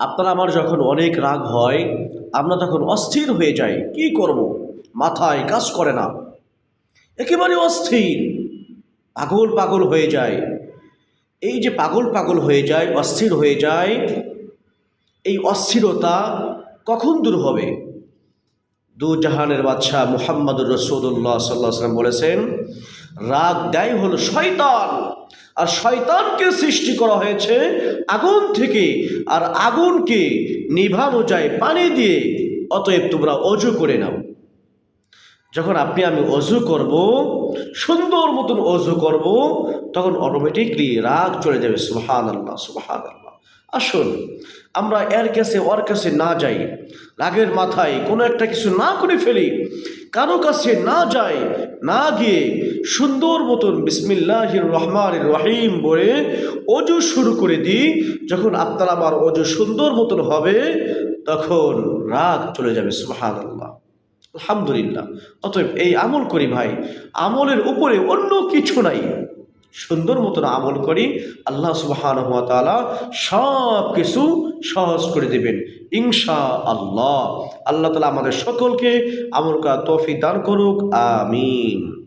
আপনার আমার যখন অনেক রাগ হয়, আমরা তখন অস্থির হয়ে যাই। কি করব? মাথায় কাজ করে না। একেবারে অস্থির। পাগল পাগল হয়ে যায় এই যে পাগল পাগল হয়ে যায় অস্থির হয়ে যায় এই অস্থিরতা কখন দূর হবে? দু জাহানের বাদশাহ মুহাম্মদুর রসুল্লাহ সাল্লাহ সাল্লাম বলেছেন, রাগ দেয় হলো শয়তান। আর শয়তানকে সৃষ্টি করা হয়েছে আগুন থেকে। আর আগুনকে নিভানো যায় পানি দিয়ে, অতএব তোমরা অজু করে নাও। যখন আপনি আমি অজু করব, সুন্দর মতন অজু করব, তখন অটোমেটিকলি রাগ চলে যাবে। সুহান আল্লাহ সুহান আল্লাহ আসুন, আমরা এর কাছে ওর কাছে না যাই। রাগের মাথায় কোনো একটা কিছু না করে ফেলি। কারও কাছে না যাই, না গিয়ে সুন্দর মতন বিসমিল্লাহ রহমান রহিম বলে অজু শুরু করে দিই। যখন আপনার আমার অজু সুন্দর মতন হবে, তখন রাগ চলে যাবে সুহান আলহামদুলিল্লাহ। অতএব এই আমল করি ভাই, আমলের উপরে অন্য কিছু নাই। সুন্দর মতন আমল করি, আল্লাহ সুবাহান তালা সব কিছু সহজ করে দেবেন ইনশা আল্লাহ আল্লাহ তালা আমাদের সকলকে আমল করা তফি দান করুক, আমিন।